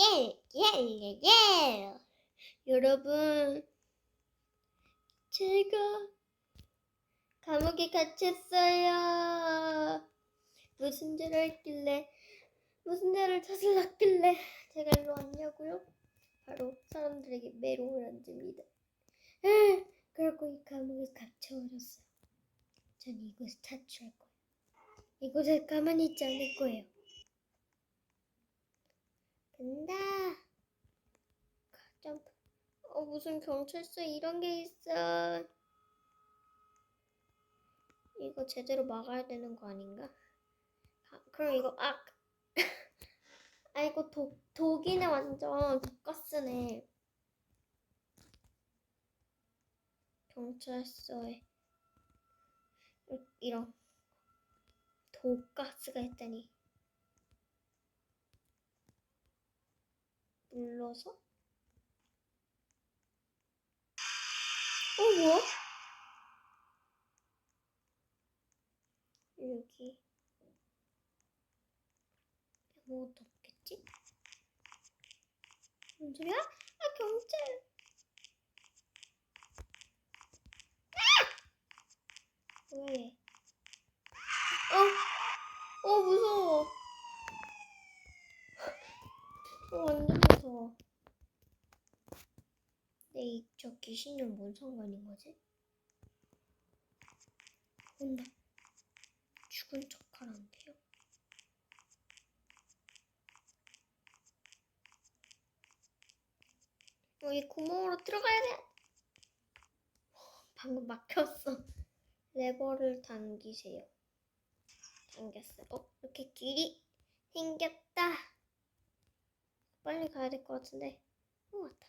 예, 예, 예, 예. 여러분, 제가 감옥에 갇혔어요. 무슨 죄를 했길래, 무슨 죄를 저질렀길래 제가 일로 왔냐고요? 바로 사람들에게 메롱을 얹습니다. 에, 그러고 이 감옥에 갇혀버렸어요. 전 이곳을 탈출할 거예요. 이곳에 가만히 있지 않을 거예요. 간다. 점프. 어, 무슨 경찰서 이런 게 있어. 이거 제대로 막아야 되는 거 아닌가? 아, 그럼 이거, 아! 아, 이거 독, 독이네, 완전. 독가스네. 경찰서에 이- 이런 독가스가 있다니. 눌러서? 어, 뭐야? 여기 아무것도 없겠지? 뭔 소리야? 아, 경찰! 아! 뭐야, 얘? 어, 어, 무서워. 어, 완전 무서워. 근데 이, 저 귀신이랑 뭔 상관인 거지? 온다. 죽은 척 하란데요? 어, 이 구멍으로 들어가야 돼! 방금 막혔어. 레버를 당기세요. 당겼어요. 어, 이렇게 길이 생겼다. 빨리 가야 될 것 같은데. 어, 왔다.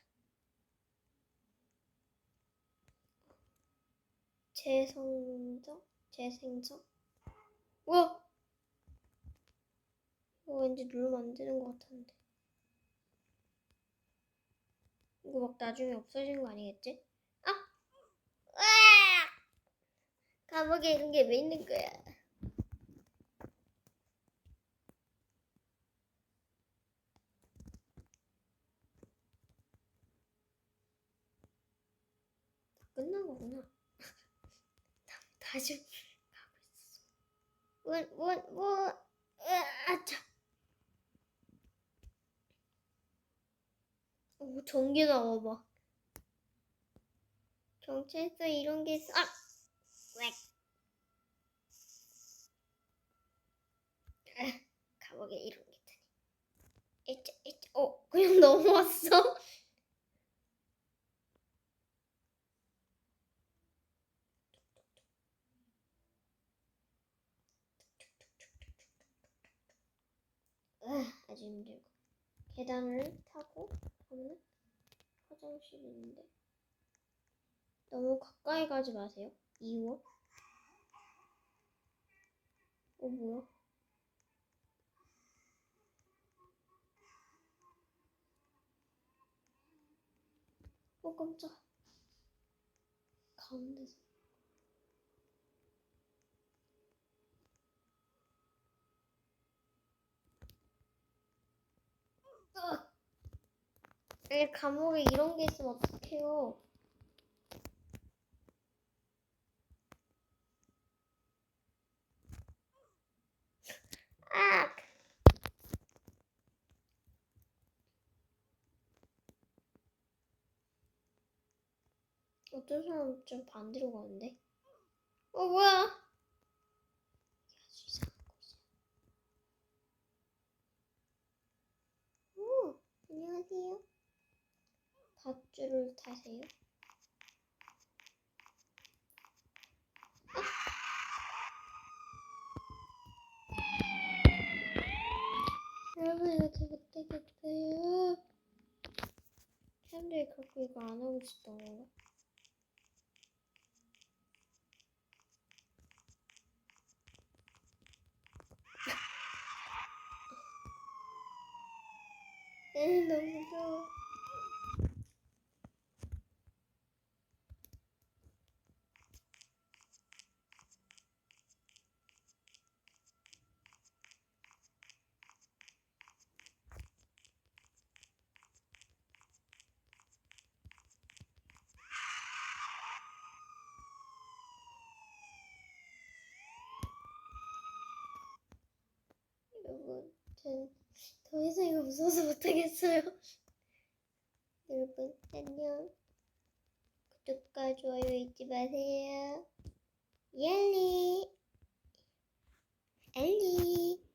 재성적? 재생적? 뭐야? 이거 왠지 누르면 안 되는 것 같았는데. 이거 막 나중에 없어지는 거 아니겠지? 아! 으아! 감옥에 이런 게 왜 있는 거야? 끝난 거구나. 다, 다시 가고 있어. 원, 원, 원, 으아, 차. 오, 전기 나와 봐. 경찰서 이런 게 있어. 아! 웩. 아, 감옥에 이런 게 있다니. 에짜, 에짜. 어, 그냥 넘어왔어. 아, 아주 힘들고. 계단을 타고 가면 화장실이 있는데. 너무 가까이 가지 마세요. 이호. 어, 뭐야? 어, 깜짝. 가운데서. 으악! 에, 감옥에 이런 게 있으면 어떡해요? 아! 어떤 사람 좀 반대로 가는데? 어, 뭐야? 안녕하세요. 밧줄을 타세요. 여러분 이렇게 못되겠어요. 사람들이 갖고 이거 안 하고 싶던 건가? 에 너무 무서 여러분. 전더 이상 이거 무서워서 못하겠어요. 여러분, 안녕. 구독과 좋아요 잊지 마세요. 옐리. 엘리.